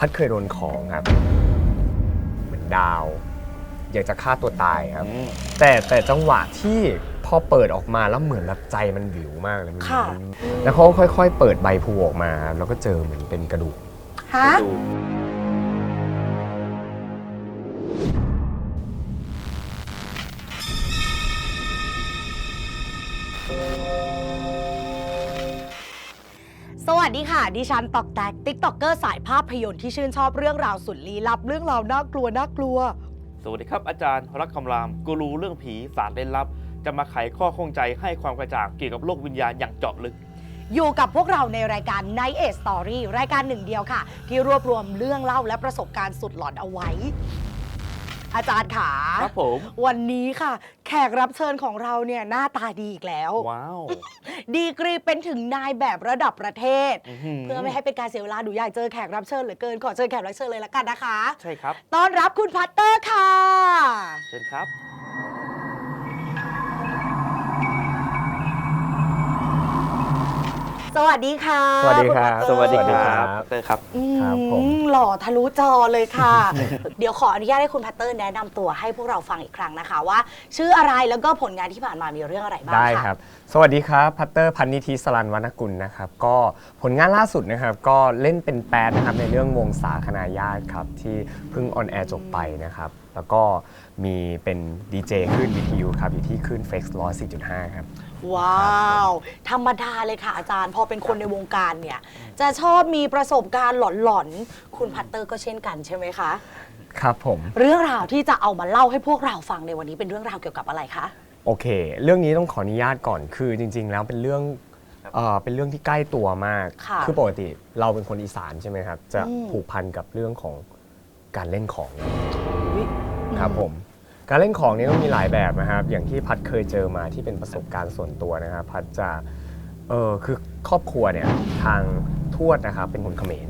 พัดเคยโดนของครับ เหมือนดาว อยากจะฆ่าตัวตายครับ แต่แต่จังหวะที่พอเปิดออกมาแล้วเหมือนแบบใจมันวิวมากเลยมันค่ะมันแล้วเขาก็ค่อย ๆ เปิดใบพลูออกมาครับแล้วก็เจอเหมือนเป็นกระดูก ฮะส ดีค่ะดิฉันตอกแตกติ๊กต็อกเกอร์สายภาพยนตร์ที่ชื่นชอบเรื่องราวสุดลี้ลับเรื่องราวน่ากลัวน่ากลัว สวัสดีครับอาจารย์รักคำรามกูรูเรื่องผีศาสตร์เล่นลับ จะมาไขข้อข้องใจให้ความกระจ่างเกี่ยวกับโลกวิญญาณอย่างเจาะลึก อยู่กับพวกเราในรายการ Night Age Story รายการหนึ่งเดียวค่ะ ที่รวบรวมเรื่องเล่าและประสบการณ์สุดหลอนเอาไว้ อาจารย์ขาครับผม วันนี้ค่ะ แขกรับเชิญของเราเนี่ยหน้าตาดีอีกแล้ว ว้าวดีกรีเป็นถึงนายแบบระดับประเทศอื้อหือเพื่อไม่ให้เป็นการเสียเวลาหนูอยากเจอแขกรับเชิญเหลือเกิน ขอเชิญแขกรับเชิญเลยละกันนะคะ ใช่ครับ ต้อนรับคุณพัตเตอร์ค่ะ เชิญครับ สวัสดีค่ะสวัสดีครับ ณสวัสดีพัตเตอคร์รับครับเตอร์ครับ อืครับผมมหล่อทะลุจอเลยค่ะ เดี๋ยวขออนุญาตให้คุณพัตเตอร์แนะนำตัวให้พวกเราฟังอีกครั้งนะคะ ว่า ชื่ออะไรแล้วก็ผลงานที่ผ่านมามีเรื่องอะไรบ้างได้ค่ะ ครับ สวัสดีครับ พัตเตอร์พันนิธิสรันวรรณกุลนะครับ ก็ผลงานล่าสุดนะครับ ก็เล่นเป็นแปดนะครับ ในเรื่องวงสาคณาญาติครับ ที่เพิ่งออนแอร์จบไปนะครับ แล้วก็มีเป็นดีเจคลื่นวิทยุครับ อยู่ที่คลื่นเฟกซ์ร้อยสี่จุดห้าครับ ว้าว ธรรมดาเลยค่ะอาจารย์ พอเป็นคนในวงการเนี่ย จะชอบมีประสบการณ์หลอนๆ คุณพัตเตอร์ก็เช่นกันใช่ไหมคะ ครับผม เรื่องราวที่จะเอามาเล่าให้พวกเราฟังในวันนี้เป็นเรื่องราวเกี่ยวกับอะไรคะ โอเค เรื่องนี้ต้องขออนุญาตก่อนคือจริง ๆ แล้วเป็นเรื่องเอ่อเป็นเรื่องที่ใกล้ตัวมากค่ะอปกติเราเป็นคนอีสานใช่ไหมครับ จะอืม ผูกพันกับเรื่องของการเล่นของอุ๊ยครับผม การเล่นของนี้ก็มีหลายแบบนะครับ อย่างที่พัดเคยเจอมาที่เป็นประสบการณ์ส่วนตัวนะครับ พัดจะเออคือครอบครัวเนี่ยทางทวดนะครับเป็นคนเขมร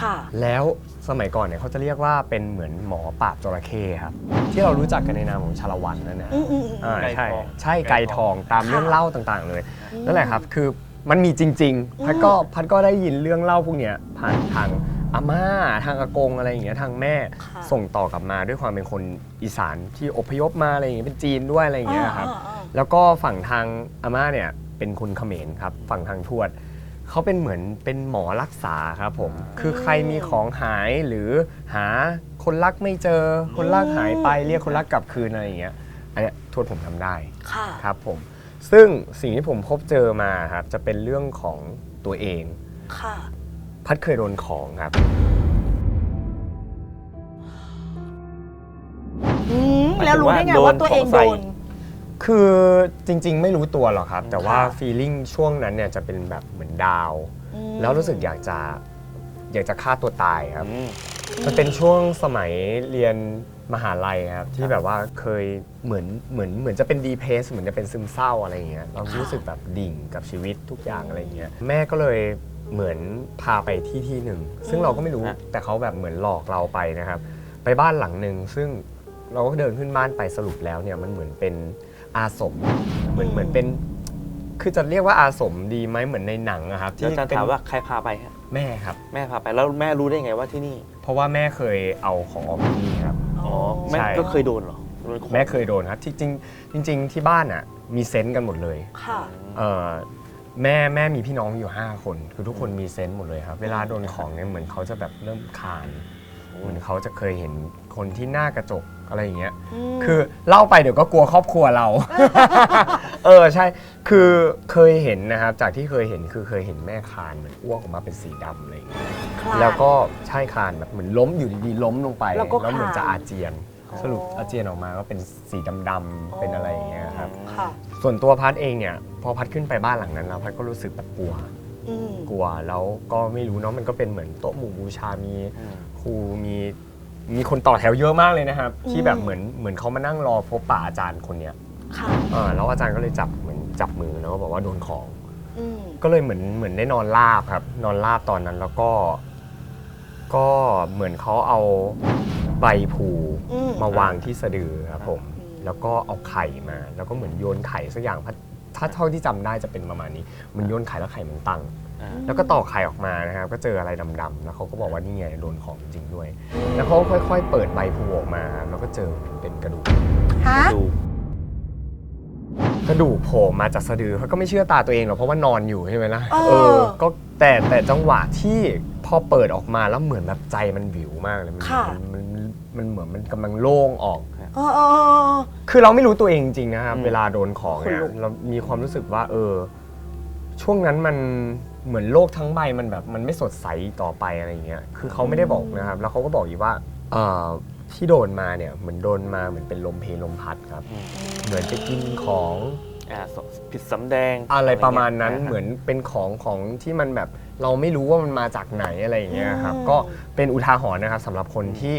ค่ะ แล้วสมัยก่อนเนี่ยเขาจะเรียกว่าเป็นเหมือนหมอปราบจระเข้ครับ ที่เรารู้จักกันในนามของชาละวันนั่นนะอืมอืมอืม อ่าไก่ใช่ทอง ใช่ไก่ทองตามค่ะเรื่องเล่าต่างๆ เลยอืมนั่นแหละครับคือมันมีจริง ๆ พัดก็พัดก็ได้ยินเรื่องเล่าพวกเนี้ยผ่านทาง อาม่าทางอากงอะไรอย่างเงี้ยทางแม่ค่ะส่งต่อกลับมาด้วยความเป็นคนอีสานที่อพยพมาอะไรอย่างเงี้ยเป็นจีนด้วยอะไรอย่างเงี้ยครับอ่าอ่า แล้วก็ฝั่งทางอาม่าเนี่ยเป็นคนเขมรครับ ฝั่งทางทวดเขาเป็นเหมือนเป็นหมอรักษาครับผม คือใครมีของหายหรือหาคนรักไม่เจอ คนรักหายไปเรียกคนรักกลับคืนอะไรอย่างเงี้ยอันเนี้ยทวดผมทำได้ ค่ะ ครับผมซึ่งสิ่งที่ผมพบเจอมาครับจะเป็นเรื่องของตัวเอง ค่ะ พัดเคยโดนของครับ อืมแล้วรู้ได้ไงว่าตัวเองโดน คือจริง ๆ ไม่รู้ตัวหรอกครับ แต่ว่าค่ะ ฟีลิ่งช่วงนั้นเนี่ยจะเป็นแบบเหมือนดาว อืมแล้วรู้สึกอยากจะอยากจะฆ่าตัวตายครับ อืม มันเป็นช่วงสมัยเรียนมหาลัยครับ ที่แบบว่าเคยเหมือนเหมือนเหมือนจะเป็นดีเพสเหมือนจะเป็นซึมเศร้าอะไรอย่างเงี้ยเรารู้สึกแบบดิ่งกับชีวิตทุกอย่างอะไรอย่างเงี้ยแม่ก็เลย เหมือนพาไปที่ที่หนึ่ง ซึ่งเราก็ไม่รู้แต่เขาแบบเหมือนหลอกเราไปนะครับ ไปบ้านหลังหนึ่งซึ่งเราก็เดินขึ้นบ้านไปสรุปแล้วเนี่ยมันเหมือนเป็นอาสมเหมือนเหมือนเป็น คือจะเรียกว่าอาสมดีไหมเหมือนในหนังอะครับเดี๋ยวอาจารย์เป็นถามว่าใครพาไปฮะแม่ครับ แม่พาไปแล้วแม่รู้ได้ไงว่าที่นี่เพราะว่าแม่เคยเอาของออกมาที่นี่ครับ อ๋อแม่ใช่ ก็เคยโดนเหรอโดนของแม่เคยโดนครับที่จริงจริง ๆ ที่บ้านอะมีเซนต์กันหมดเลย ค่ะ เออ แม่แม่มีพี่น้องอยู่ 5 คน คือทุกคนมีเซนต์หมดเลยครับ เวลาโดนของเนี่ยเหมือนเขาจะแบบเริ่มคลานเหมือนเขาจะเคยเห็นคนที่หน้ากระจกอะไรอย่างเงี้ย มคือเล่าไปเดี๋ยวก็กลัวครอบครัวเรา เออใช่ คือเคยเห็นนะครับ จากที่เคยเห็นคือเคยเห็นแม่คลานเหมือนอ้วกออกมาเป็นสีดำอะไรอย่างเงี้ย คลาน แล้วก็ใช่คลานแบบเหมือนล้มอยู่ดีๆล้มลงไปแล้วก็เหมือนคลานจะอาเจียนอ๋อ สรุปอาเจียนออกมาก็เป็นสีดำๆเป็นอะไรอย่างเงี้ยครับ ค่ะส่วนตัวพัดเองเนี่ย พอพัดขึ้นไปบ้านหลังนั้นแล้วพัดก็รู้สึกแบบกลัว อืมกลัวแล้วก็ไม่รู้เนาะมันก็เป็นเหมือนโต๊ะหมู่บูชามีอืมครูมีมีคนต่อแถวเยอะมากเลยนะครับอืมที่แบบเหมือนเหมือนเขามานั่งรอพบป่าอาจารย์คนเนี้ยค่ะเออแล้วอาจารย์ก็เลยจับเหมือนจับมือแล้วก็บอกว่าโดนของ อืมก็เลยเหมือนเหมือนได้นอนราบครับ นอนราบตอนนั้นแล้วก็ ก็เหมือนเขาเอา ใบผูอืม มาวางที่สะดือครับผมอืมแล้วก็เอาไข่มา แล้วก็เหมือนโยนไข่สักอย่างพัดถ้าเท่าที่จำได้จะเป็นประมาณนี้เหมันโยนไข่แล้วไข่มันตั้งออ่า แล้วก็ต่อไข่ออกมานะครับ ก็เจออะไรดำๆ แล้วเขาก็บอกว่านี่ไงโดนของจริงด้วย แล้วเขาค่อยๆ เปิดใบพลูออกมาครับแล้วก็เจอเป็นกระดูก ฮะ ดูกระดูกโผล่มาจากสะดือเขาก็ไม่เชื่อตาตัวเองหรอกเพราะว่านอนอยู่ใช่ไหมล่ะเออ ก็แต่แต่จังหวะที่พอเปิดออกมาแล้วเหมือนแบบใจมันวิวมากเลย มันค่ะ มันมัน มันเหมือนมันกำลังโล่งออกเออเออเออ คือเราไม่รู้ตัวเองจริงๆนะครับ อืม เวลาโดนของเนี่ยขนลุก เรามีความรู้สึกว่า เออ ช่วงนั้นมันเหมือนโลกทั้งใบมันแบบ มันไม่สดใสต่อไปอะไรอย่างเงี้ยคือเขาไม่ได้บอกนะครับ แล้วเขาก็บอกอีกว่าเอ่อที่โดนมาเนี่ยเหมือนโดนมาเหมือนเป็นลมเพลลมพัดครับอืมเหมือนไปกินของ อ่าสผิดสำแดงอะไรประมาณนั้นย่งงี้ยเหมือนเป็นของของที่มันแบบเราไม่รู้ว่ามันมาจากไหนอะไรอย่างเงี้ยครับ อืม ก็เป็นอุทาหรณ์นะครับสำหรับคนที่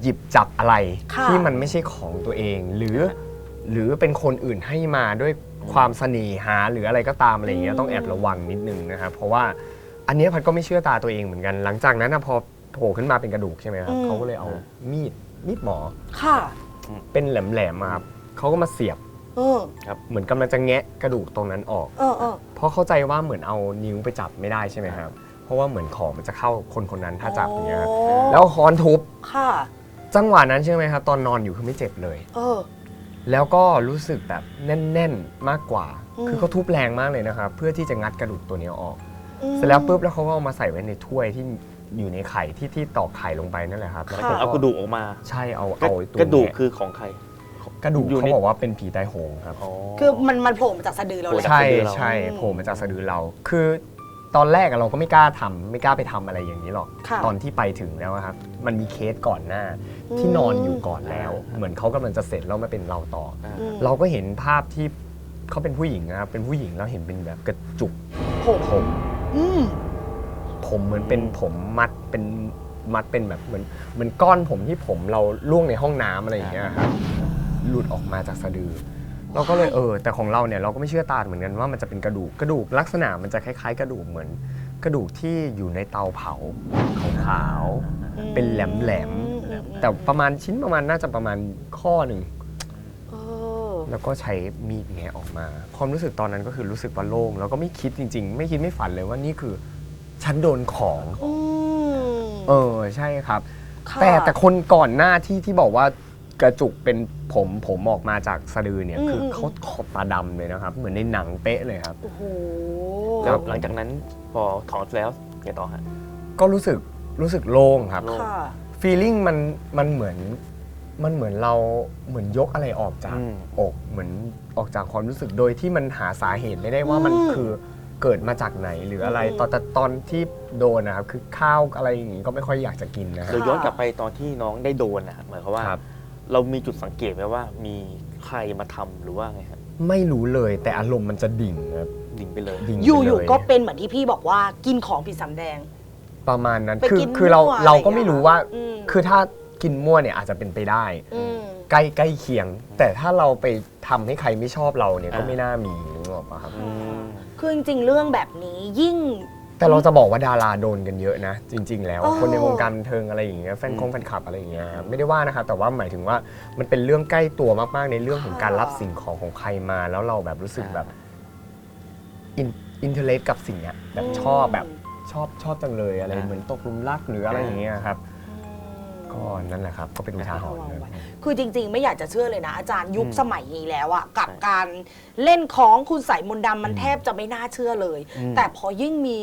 หยิบจับอะไรค่ะที่มันไม่ใช่ของตัวเอง หรือ หรือเป็นคนอื่นให้มาด้วยความเสน่หาหรืออะไรก็ตามอะไรอย่างเงี้ยต้องแอบระวังนิดนึงนะครับเพราะว่าอันเนี้ยพัดก็ไม่เชื่อตาตัวเองเหมือนกัน หลังจากนั้นนะพอโผล่ขึ้นมาเป็นกระดูกใช่ไหมครับเขาก็เลยเอามีดมีดหมอค่ะเป็นแหลมๆอะครับเขาก็มาเสียบเออเหมือนกำลังจะแงะกระดูกตรงนั้นออก เออเออ เพราะเข้าใจว่าเหมือนเอานิ้วไปจับไม่ได้ใช่ไหมครับ เพราะว่าเหมือนของมันจะเข้าคนคนนั้นถ้าจับอย่างเงี้ยครับโอ้ แล้วค้อนทุบค่ะ จังหวะนั้นใช่ไหมครับ ตอนนอนอยู่คือไม่เจ็บเลย เออ แล้วก็รู้สึกแบบแน่นๆมากกว่า อืม คือเขาทุบแรงมากเลยนะครับ เพื่อที่จะงัดกระดูกตัวเนี้ยออก อืม เสร็จแล้วปุ๊บแล้วเขาก็เอามาใส่ไว้ในถ้วยที่อยู่ในไข่ที่ที่ตอกไข่ลงไปนั่นแหละครับแล้วค่ะ เอากระดูกออกมาใช่เอากระเอาไอ้ตัวกระดูกเนี้ยคือของใคร กระดูกอยู่เขาในบอกว่าเป็นผีตายโหงครับอ๋อคือมันมันโผล่มาจากสะดือเราโผล่เลยจากใช่สะดือเราใช่อืมโผล่มาจากสะดือเรา คือ ตอนแรกอะเราก็ไม่กล้าทำไม่กล้าไปทำอะไรอย่างนี้หรอก ค่ะตอนที่ไปถึงแล้วอะครับ มันมีเคสก่อนหน้าที่นอนอยู่ก่อนแล้ว เหมือนเขากำลังจะเสร็จแล้วมาเป็นเราต่อออ่าอืม เราก็เห็นภาพที่เขาเป็นผู้หญิงนะครับเป็นผู้หญิงแล้วเห็นเป็นแบบกระจุกผมผม อืม ผมเหมือนเป็นผมมัดเป็นมัดเป็นแบบเหมือนเหมือนก้อนผมที่ผมเราล่วงในห้องน้ำอะไรอย่างเงี้ยครับหลุดออกมาจากสะดือ เราก็เลยเออ แต่ของเราเนี่ยเราก็ไม่เชื่อตาเหมือนกันว่ามันจะเป็นกระดูกกระดูกลักษณะมันจะคล้าย ๆ กระดูกเหมือน กระดูกที่อยู่ในเตาเผาขาวๆเป็นแหลมๆแต่ประมาณชิ้นประมาณน่าจะประมาณข้อหนึ่งเออแล้วก็ใช้มีดแงะออกมา ความรู้สึกตอนนั้นก็คือรู้สึกว่าโล่งแล้วก็ไม่คิดจริง ๆ ไม่คิดไม่ฝันเลยว่านี่คือฉันโดนของอืมเออใช่ครับค่ะแต่แต่คนก่อนหน้าที่ที่บอกว่า กระจุกเป็นผมผมออกมาจากสะดือเนี่ย อืมคืออม เขาขอบตาดำเลยนะครับ เหมือนในหนังเป๊ะเลยครับ โอ้โห แล้วหลังจากนั้นพอถอนแล้วไงต่อฮะ ก็รู้สึกรู้สึกโล่งครับ โล่ง ค่ะ ฟีลลิ่งมันมันเหมือนมันเหมือนเราเหมือนยกอะไรออกจากอืม อกเหมือนออกจากความรู้สึกโดยที่มันหาสาเหตุไม่ได้ว่ามันอืมคือเกิดมาจากไหนหรืออะไรอืม ตอนแต่ตอนที่โดนนะครับคือข้าวอะไรอย่างงี้ก็ไม่ค่อยอยากจะกินนะครัเราบ ย้อนกลับไปตอนที่น้องได้โดนนะฮะหมายความว่าครับ เรามีจุดสังเกตไหมว่า มีใครมาทำหรือว่าไงฮะไม่รู้เลยแต่อารมณ์มันจะดิ่งครับดิ่งไปเลย ดิ่งไปอยู่อยู่เลก็เป็นเหมือนที่พี่บอกว่ากินของผิดสำแดง ประมาณนั้นไปคือกินคือเรามั่วอะไรเราก็ไม่รู้ว่า อืม คือถ้ากินมั่วเนี่ยอาจจะเป็นไปได้ อืม ใกล้ใกล้เคียง แต่ถ้าเราไปทำให้ใครไม่ชอบเราเนี่ยก็อ่า ไม่น่ามีนึกออกปะครับ อืม คือจริงๆเรื่องแบบนี้ยิ่ง แต่เราจะบอกว่าดาราโดนกันเยอะนะ จริง ๆ แล้วเออคนในวงการบันเทิงอะไรอย่างเงี้ยแฟนคงอืมแฟนคลับอะไรอย่างเงี้ยครับไม่ได้ว่านะครับแต่ว่าหมายถึงว่ามันเป็นเรื่องใกล้ตัวมากๆในเรื่องของการรับสิ่งของของใครมา แล้วเราแบบรู้สึกแบบอินอินเทอร์เลกับสิ่งเนี้ยแบบชอบแบบชอบชอบจังเลยอะไรอ่าเหมือนตกหลุมรักหรืออะไรอย่างเงี้ยครับอืม ก็นั่นแหละครับ ก็เป็นอุทาหรณ์ระวังนะไว้คือจริง ๆ ไม่อยากจะเชื่อเลยนะ อาจารย์ยุคอืมสมัยนี้แล้วอะกับใช่การเล่นของคุณใส่มนต์ดำมันอืมแทบจะไม่น่าเชื่อเลย อืมแต่พอยิ่งมี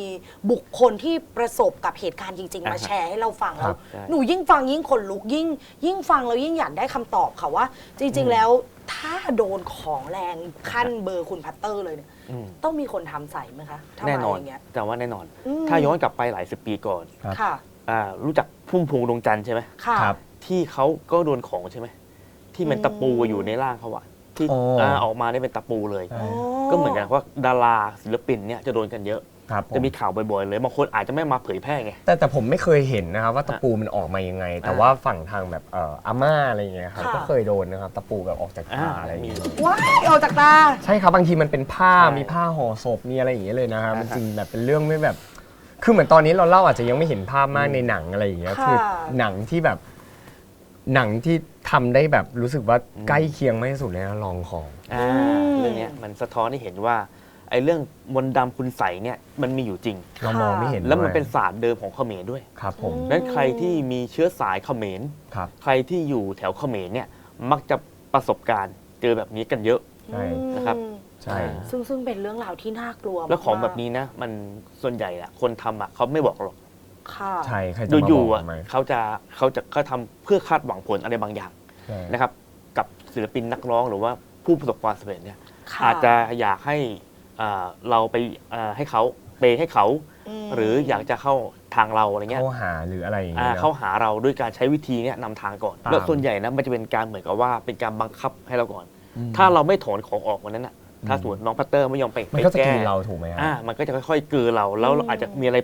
บุคคลที่ประสบกับเหตุการณ์จริง ๆ มาอ่าฮะแชร์ให้เราฟังครัแล้วบใช่หนูยิ่งฟังยิ่งขนลุกยิ่ง ยิ่งฟังแล้วยิ่งอยากได้คำตอบค่ะว่า จริง ๆ แล้วถ้าโดนของแรงขั้นเบอร์คุณพัตเตอร์เลยเนี่ยอืมต้องมีคนทำใส่ไหมคะถ้าแน่มานอนอย่างเงี้ย แต่ว่าแน่นอน อืม ถ้าย้อนกลับไปหลายสิบปีก่อนครับ ค่ะ อ่ารู้จัก พุ่มพวงดวงจันทร์ใช่ไหมค่ะ ครับ ที่เขาก็โดนของใช่ไหมที่มันอืมตะปูอยู่ในร่างเขาอะที่อ๋ออ่าออกมาได้เป็นตะปูเลยใช่ก็เหมือนกันว่าดาราศิลปินเนี่ยจะโดนกันเยอะ ครับผมจะมีข่าวบ่อยๆเลยบางคนอาจจะไม่มาเผยแพร่ไง แต่แต่ผมไม่เคยเห็นนะครับว่าตะปูมันออกมายังไง แต่อ่าว่าฝั่งทางแบบเอ่ออาม่าอะไรอย่างเงี้ยครับค่ะ ก็เคยโดนนะครับตะปูแบบออกจากตาอ่าอะไรอย่างเงี้ยมี ว้ายออกจากตา ใช่ครับบางทีมันเป็นผ้าใช่มีผ้าห่อศพมีอะไรอย่างเงี้ยเลยนะครับอ่าฮะมันจริงแบบเป็นเรื่องไม่แบบ คือเหมือนตอนนี้เราเล่าอาจจะยังไม่เห็นภาพมากอืมในหนังอะไรอย่างเงี้ยค่ะ คือหนังที่แบบหนังที่ทำได้แบบรู้สึกว่าอืมใกล้เคียงมากที่สุดเลยนะลองของ อ่าอืมเรื่องเนี้ยมันสะท้อนให้เห็นว่าไอ้เรื่องมนต์ดำคุณใสยเนี่ยมันมีอยู่จริง เรามองไม่เห็นแล้วมันด้วยเป็นศาสตร์เดิมของเขมรด้วยครับผมอืมนั้นใครที่มีเชื้อสายเขมร ครับใครที่อยู่แถวเขมรเนี่ยมักจะประสบการณ์เจอแบบนี้กันเยอะ ใช่ นะครับ อืม ใช่ ซึ่งซึ่งเป็นเรื่องราวที่น่ากลัวแล้วของมากๆแบบนี้นะ มันส่วนใหญ่อะคนทำอะเขาไม่บอกหรอกค่ะ ใช่ใครจะมาอยู่บๆอกอะทำไมเขาจะเขาจะเขาทำเพื่อคาดหวังผลอะไรบางอย่างใช่นะครับ กับศิลปินนักร้องหรือว่าผู้ประสบความสำเร็จเนี่ย ค่อาจจะอยากให้อ่าเราไปอ่าให้เขาเปย์ให้เขา มหรืออยากจะเข้าทางเราอะไรเงี้ยเข้าหาหรืออะไรอย่างอ่าเงี้ย เข้าหาเราด้วยการใช้วิธีเนี้ยนำทางก่อนตาม แล้วส่วนใหญ่นะมันจะเป็นการเหมือนกับว่าเป็นการบังคับให้เราก่อน อืมถ้าเราไม่ถอนของออกวันนั้นอะ ถ้าอืมสมมติน้องพัตเตอร์ไม่ยอมไปมันก็จะไปแกินเราถูกไหมครัอ่ามันก็จะค่อยๆกลืนเราแล้วเราอาจจะมีอะไร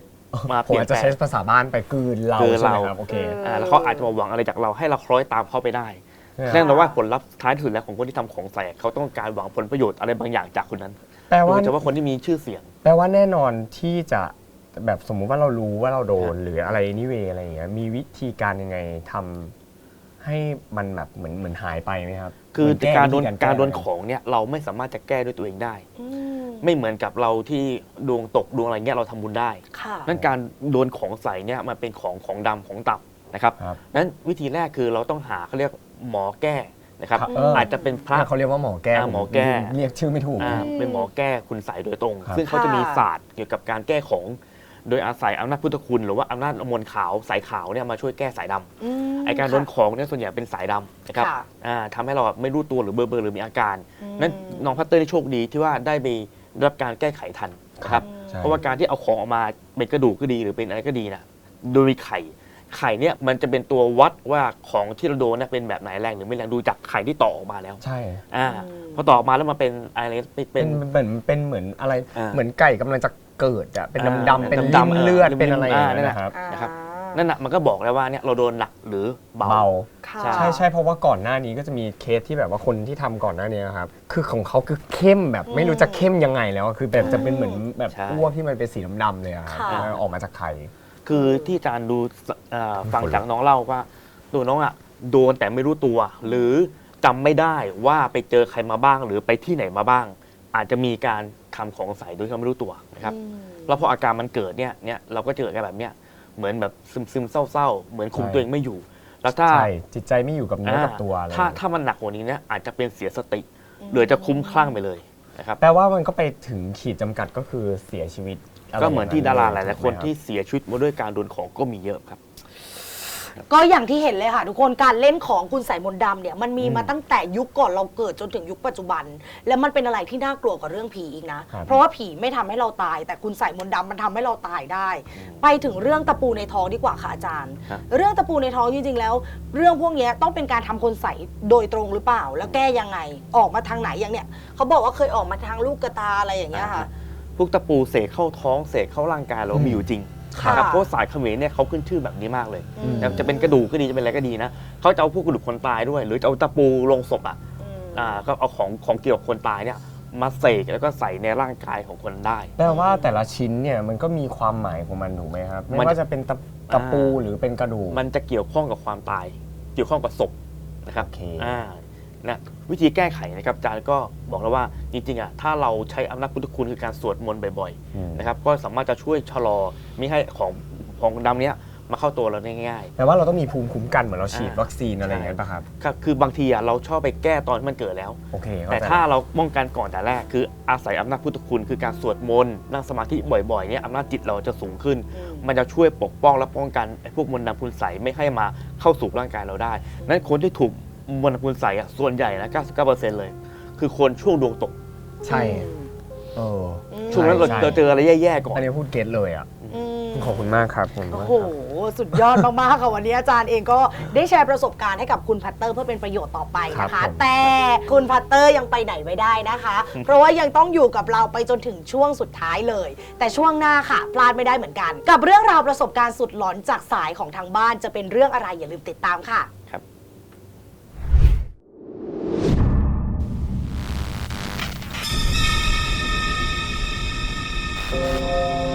มาผเปมลี่ยอาจนจะแปลใช้งภาษาบ้านไปกลืนเรากลืนใช่ไหมเราครับโอเคเออ่าแล้วเขาอาจจะมาหวังอะไรจากเราให้เราคล้อยตามเขาไปได้เนี่ยแน่นอนว่าผลลัพธ์ท้ายที่สุดแล้วของคนที่ทำของใส่เขาต้องการหวังผลประโยชน์อะไรบางอย่างจากคนนั้นแปลโดว่า ยเฉพาะคนที่มีชื่อเสียง แปลว่าแน่นอนที่จะแบบสมมุติว่าเรารู้ว่าเราโดน หรืออะไรนี่เวอะไรอย่างเงี้ยมีวิธีการยังไงทำ ให้มันแบบเหมือนเหมือนหายไปไหมครับคือเหมืนแการโดนวิธีแการโดนของเนี่ยเราไม่สามารถจะแก้ด้วยตัวเองได้ อืมไม่เหมือนกับเราที่ดวงตกดวงอะไรเงี้ยเราทำบุญได้ ค่ะ นั่นการโดนของใส่เนี่ยมันเป็นของของดำของต่ำนะครับครับนั้นวิธีแรกคือเราต้องหาเขาเรียกหมอแก้นะครับ ครับเอออ อาจจะเป็นพระ เขาเรียกว่าหมอแก้อ่าหมอแก้ เรียกชื่อไม่ถูก อ่าเป็นหมอแก้คุณใส่โดยตรง ครับ ซึ่งเขาจะค่ะมีศาสตร์เกี่ยวกับการแก้ของ โดยอาศัยอำนาจพุทธคุณ หรือว่าอำนาจมนต์ขาวสายขาวเนี่ยมาช่วยแก้สายดำอืมไอการโดนของเนี่ยส่วนใหญ่เป็นสายดำนะครับค่ะอ่าทำให้เราไม่รู้ตัวหรือเบลอเบลอหรือมีอาการอืมนั้นน้องพัตเตอร์ได้โชคดีที่ว่าได้ไปได้รับการแก้ไขทันนะครับใช่ เพราะว่าการที่เอาของออกมาเป็นกระดูกก็ดีหรือเป็นอะไรก็ดีนะโดยมีไข่ไข่เนี่ยมันจะเป็นตัววัดว่าของที่เราโดนเนี่ยเป็นแบบไหนแรงหรือไม่แรงดูจากไข่ที่ต่อออกมาแล้วใช่ อ่าอืม พอต่อออกมาแล้วมันเป็นอะไรเป็เป็นนเหมือนเป็นเหมือนอะไร อ่า เหมือนไก่กำลังจะ เกิดอะเป็นอ่าดำๆเป็นดำๆริ่มเลือดเออเป็นอะไรอย่างอ่านั่เงี้นยแหละนะครับอ่านะครับนั่นน่ะมันก็บอกแล้วว่าเนี่ยเราโดนหนักหรือเบาเบาค่ะใช่ใช่ใช่เพราะว่าก่อนหน้านี้ก็จะมีเคสที่แบบว่าคนที่ทำก่อนหน้านี้ครับคือของเขาคือเข้มแบบไม่รู้จะเข้มยังไงแล้วอะคือแบบจะเป็นเหมือนแบบใช่อ้วกที่มันเป็นสีดำๆเลยอะครับค่ะแล้วออกมาจากไข่คือที่อาจารย์ดูเอ่อฟังคนลุกจากน้องเล่าว่าตัวน้องอะโดนแต่ไม่รู้ตัว หรือจำไม่ได้ว่าไปเจอใครมาบ้าง หรือไปที่ไหนมาบ้าง อาจจะมีการ ทำของใส่โดยที่เขาไม่รู้ตัวนะครับอืมแล้วพออาการมันเกิดเนี่ยเนี่ยเราก็เจอกันแบบเนี้ยเหมือนแบบซึมซึมๆเศร้าๆ เหมือนคุมใช่ตัวเองไม่อยู่ แล้วถ้า ใช่ จิตใจไม่อยู่กับเนื้อกับตัวอะไรถ้าถ้ามันหนักกว่านี้เนี่ยอาจจะเป็นเสียสติหรือจะคุ้มคลั่งไปเลยนะครับแปลว่ามันก็ไปถึงขีดจำกัดก็คือเสียชีวิตะไรก็เหมือนที่ดาราหลายๆคนถูกไหมรับที่เสียชีวิตมาด้วยการโดนของก็มีเยอะครับ ก็อย่างที่เห็นเลยค่ะ ทุกคนการเล่นของคุณใส่มนต์ดำเนี่ยมันมีอืมมาตั้งแต่ยุคก่อนเราเกิดจนถึงยุคปัจจุบัน แล้วมันเป็นอะไรที่น่ากลัวกว่าเรื่องผีอีกนะครับเพราะว่าผีไม่ทำให้เราตาย แต่คุณใส่มนต์ดำมันทำให้เราตายได้อืมไปถึงเรื่องตะปูในท้องดีกว่าค่ะอาจารย์ ครับ เรื่องตะปูในท้องจริงๆแล้ว เรื่องพวกเนี้ยต้องเป็นการทำคนใส่โดยตรงหรือเปล่า แล้วแก้ยังไงออกมาทางไหนอย่างเนี้ยเขาบอกว่าเคยออกมาทางลูกกระตาอะไรอย่างเงี้ยค่ะ พวกตะปูเสกเข้าท้องเสกเข้าร่างกายเรามีอยู่จริง ค่ะ นะครับเพราะสายเขมรเนี่ยเขาขึ้นชื่อแบบนี้มากเลยอืมจะเป็นกระดูกก็ดีจะเป็นอะไรก็ดีนะเขาจะเอาพวกกระดูกคนตายด้วย หรือจะเอาตะปูลงศพอะอืมอ่าก็เอาของของเกี่ยวกับคนตายเนี่ยมาเสกแล้วก็ใส่ในร่างกายของคนได้ แปลว่าแต่ละชิ้นเนี่ยมันก็มีความหมายของมันถูกไหมครับ ไม่มันว่าจะเป็นตะตะปูหรือเป็นกระดูก มันจะเกี่ยวข้องกับความตาย เกี่ยวข้องกับศพนะครับโอเค อ่า นะวิธีแก้ไขนะครับอาจารย์ก็บอกแล้วว่าจริงๆอะถ้าเราใช้อำนาจพุทธคุณคือการสวดมนต์บ่อยอืมๆนะครับก็สามารถจะช่วยชะลอไม่ให้ของของดำเนี้ยมาเข้าตัวเราได้ง่ายแปลว่าเราต้องมีภูมิคุ้มกันเหมือนเราฉีดอ่าวัคซีนอะไรอย่างเงี้ยป่ะครับๆครับคือบางทีอะเราชอบไปแก้ตอนที่มันเกิดแล้ว โอเคเข้แต่ใจถ้าเราป้องกันก่อนแต่แรก คืออาศัยอำนาจพุทธคุณคือการสวดมนต์นั่งสมาธิบ่อยๆเนี่ยอำนาจจิตเราจะสูงขึ้นอืมมันจะช่วยปกป้องและป้องกันไอ้พวกมนต์ดำคุณใสไม่ให้มาเข้าสู่ร่างกายเราได้ นั้นคนที่ถูก มนต์ดำคุณใสอะส่วนใหญ่นะ99%เลย คือคนช่วงดวงตก ใช่เอออืมช่วงนั้นเราใช่ เราเจออะไรแย่ๆก่อน อันนี้พูดเก็ตเลยอะ อืมขอบคุณมากครับขอบคุณโอ้มากโห ครับ สุดยอดมากๆค่ะวันนี้อาจารย์เองก็ได้แชร์ประสบการณ์ให้กับคุณพัตเตอร์เพื่อเป็นประโยชน์ต่อไปนะครัคะ บผม แต่คุณพัตเตอร์ยังไปไหนไม่ได้นะคะ เพราะว่ายังต้องอยู่กับเราไปจนถึงช่วงสุดท้ายเลย แต่ช่วงหน้าค่ะ พลาดไม่ได้เหมือนกัน กับเรื่องราวประสบการณ์สุดหลอนจากสายของทางบ้านจะเป็นเรื่องอะไรอย่าลืมติดตามค่ะ Música